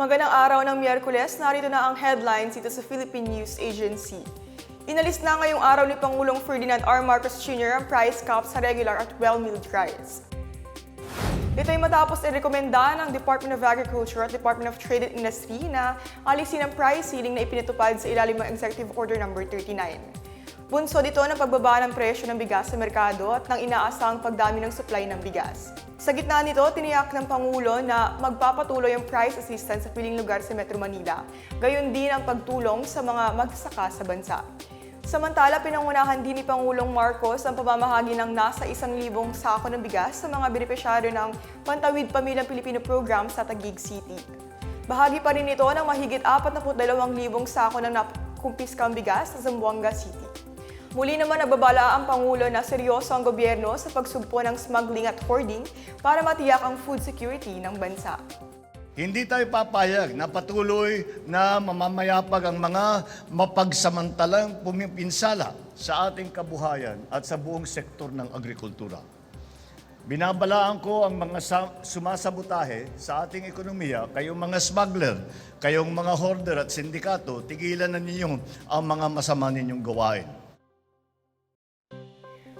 Magandang araw ng Miyerkules, narito na ang headlines dito sa Philippine News Agency. Inalis na ngayong araw ni Pangulong Ferdinand R. Marcos Jr. ang price cap sa regular at well-milled rice. Ito ay matapos irekomenda ng Department of Agriculture at Department of Trade and Industry na alisin ang price ceiling na ipinatupad sa ilalim ng Executive Order No. 39. Bunso dito ng pagbaba ng presyo ng bigas sa merkado at ng inaasahang pagdami ng supply ng bigas. Sa gitna nito, tiniyak ng Pangulo na magpapatuloy ang price assistance sa piling lugar sa Metro Manila. Gayon din ang pagtulong sa mga magsasaka sa bansa. Samantala, pinangunahan din ni Pangulong Marcos ang pamamahagi ng nasa isang libong sako ng bigas sa mga benepisyaryo ng Pantawid Pamilyang Pilipino Program sa Taguig City. Bahagi pa rin ito ng mahigit 42,000 sako ng nakumpiskang bigas sa Zamboanga City. Muli naman nagbabala ang Pangulo na seryoso ang gobyerno sa pagsugpo ng smuggling at hoarding para matiyak ang food security ng bansa. Hindi tayo papayag na patuloy na mamamayapag ang mga mapagsamantalang pumipinsala sa ating kabuhayan at sa buong sektor ng agrikultura. Binabalaan ko ang mga sa- sumasabotahe sa ating ekonomiya, kayong mga smuggler, kayong mga hoarder at sindikato, tigilan na ninyo ang mga masama ninyong gawain.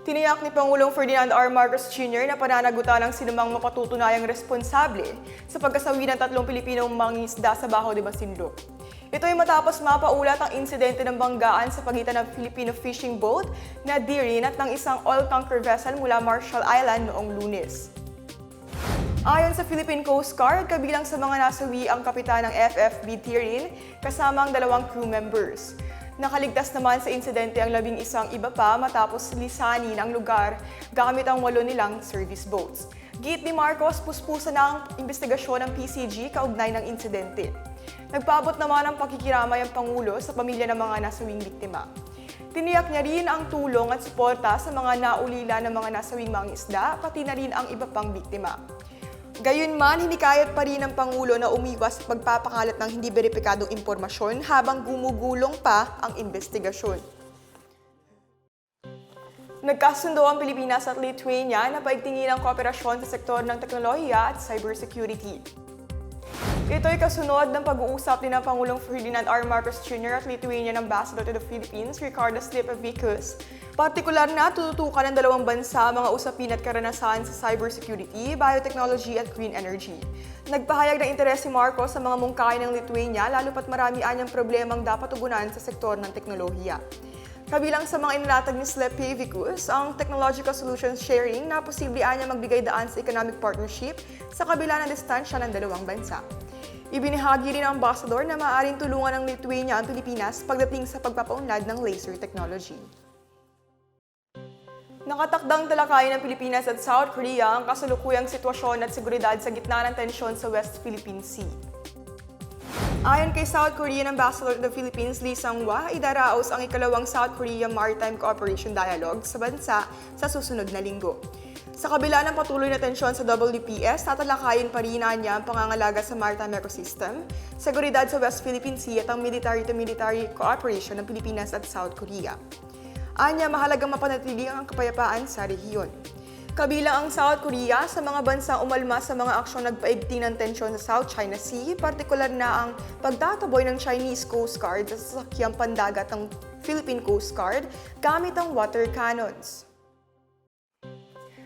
Tiniyak ni Pangulong Ferdinand R. Marcos Jr. na pananagutan ang sinumang mapatutunayang responsable sa pagkasawi ng tatlong Pilipinong mangingisda sa Baho de Masinloc. Ito ay matapos mapaulat ang insidente ng banggaan sa pagitan ng Filipino fishing boat na Dirin at ng isang oil tanker vessel mula Marshall Island noong lunes. Ayon sa Philippine Coast Guard, kabilang sa mga nasawi ang kapitan ng FFB Tirin kasama ang dalawang crew members. Nakaligtas naman sa insidente ang labing isang iba pa matapos lisanin ang lugar gamit ang walo nilang service boats. Git ni Marcos, puspusa na ang investigasyon ng PCG kaugnay ng insidente. Nagpaabot naman ang pakikiramay ang Pangulo sa pamilya ng mga nasawing biktima. Tiniyak niya rin ang tulong at suporta sa mga naulila ng mga nasawing mga isda, pati na rin ang iba pang biktima. Gayunman, hinikayat pa rin ng Pangulo na umiwas sa pagpapakalat ng hindi beripikadong impormasyon habang gumugulong pa ang investigasyon. Nagkasundo ang Pilipinas at Lithuania na paigtingin ang kooperasyon sa sektor ng teknolohiya at cybersecurity. Ito ay kasunod ng pag-uusap ni ng Pangulong Ferdinand R. Marcos Jr. at Lithuanian Ambassador to the Philippines, Ricardo Slipavicus. Partikular na tututukan ng dalawang bansa mga usapin at karanasan sa cybersecurity, biotechnology at green energy. Nagpahayag ng interes si Marcos sa mga mungkahi ng Lithuania lalo pat marami anyang problemang dapat tugunan sa sektor ng teknolohiya. Kabilang sa mga inilatag ni Slepavicus, ang technological solutions sharing na posible anya magbigay daan sa economic partnership sa kabila ng distansya ng dalawang bansa. Ibinahagi rin ng ambassador na maaaring tulungan ng Lithuania ang Pilipinas pagdating sa pagpapaunlad ng laser technology. Nakatakdang talakayin ng Pilipinas at South Korea ang kasalukuyang sitwasyon at seguridad sa gitna ng tensyon sa West Philippine Sea. Ayon kay South Korean Ambassador to the Philippines, Lee Sang-hwa, idaraos ang ikalawang South Korea Maritime Cooperation Dialogue sa bansa sa susunod na linggo. Sa kabila ng patuloy na tensyon sa WPS, tatalakayin pa rin niya ang pangangalaga sa maritime ecosystem, seguridad sa West Philippine Sea at ang military-to-military cooperation ng Pilipinas at South Korea. Anya, mahalagang mapanatili ang kapayapaan sa rehiyon. Kabilang ang South Korea sa mga bansang umalma sa mga aksyon nagpaigting ng tensyon sa South China Sea, partikular na ang pagtataboy ng Chinese Coast Guard sa sasakyang pandagat ng Philippine Coast Guard gamit ang water cannons.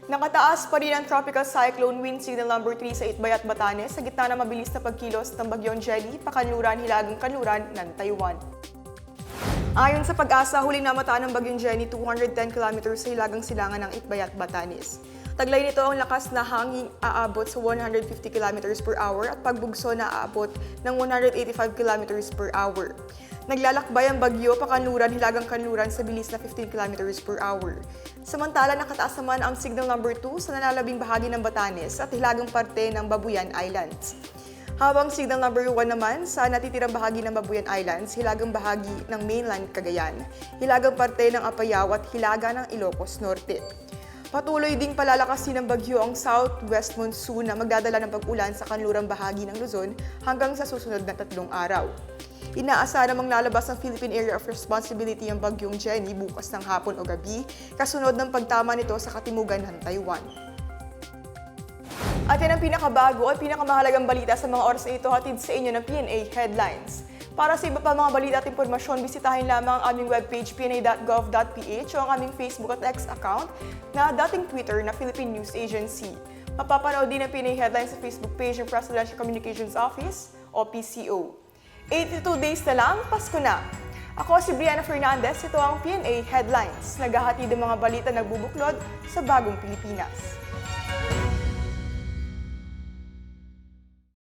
Nakataas pa rin ang tropical cyclone wind signal number 3 sa Itbay at Batanes sa gitna ng mabilis na pagkilos ng bagyong Jelly, pakanluran, hilagang kanluran ng Taiwan. Ayon sa pag-asa, huling namataan ng bagyong Jenny 210 km sa hilagang silangan ng Itbay at Batanes. Taglay nito ang lakas na hangin aabot sa 150 km per hour at pagbugso na aabot ng 185 km per hour. Naglalakbay ang bagyo pakanuran hilagang kanluran sa bilis na 15 km per hour. Samantala, nakataas naman ang signal number 2 sa nalalabing bahagi ng Batanes at hilagang parte ng Babuyan Islands. Habang signal number 1 naman sa natitirang bahagi ng Babuyan Islands, hilagang bahagi ng mainland Cagayan, hilagang parte ng Apayao at hilaga ng Ilocos Norte. Patuloy ding palalakasin ng bagyo ang southwest monsoon na magdadala ng pag-ulan sa kanlurang bahagi ng Luzon hanggang sa susunod na tatlong araw. Inaasahan namang lalabas ang Philippine Area of Responsibility ang bagyong Jenny bukas ng hapon o gabi, kasunod ng pagtama nito sa katimugan ng Taiwan. At yan ang pinakabago at pinakamahalagang balita sa mga oras na ito hatid sa inyo ng PNA Headlines. Para sa iba pa mga balita at impormasyon, bisitahin lamang ang aming webpage pna.gov.ph o ang aming Facebook at X account na dating Twitter na Philippine News Agency. Mapapanood din ang PNA Headlines sa Facebook page ng Presidential Communications Office o PCO. 82 days na lang, Pasko na! Ako si Brianna Fernandez, ito ang PNA Headlines. Naghahatid ng mga balita na bubuklod sa bagong Pilipinas.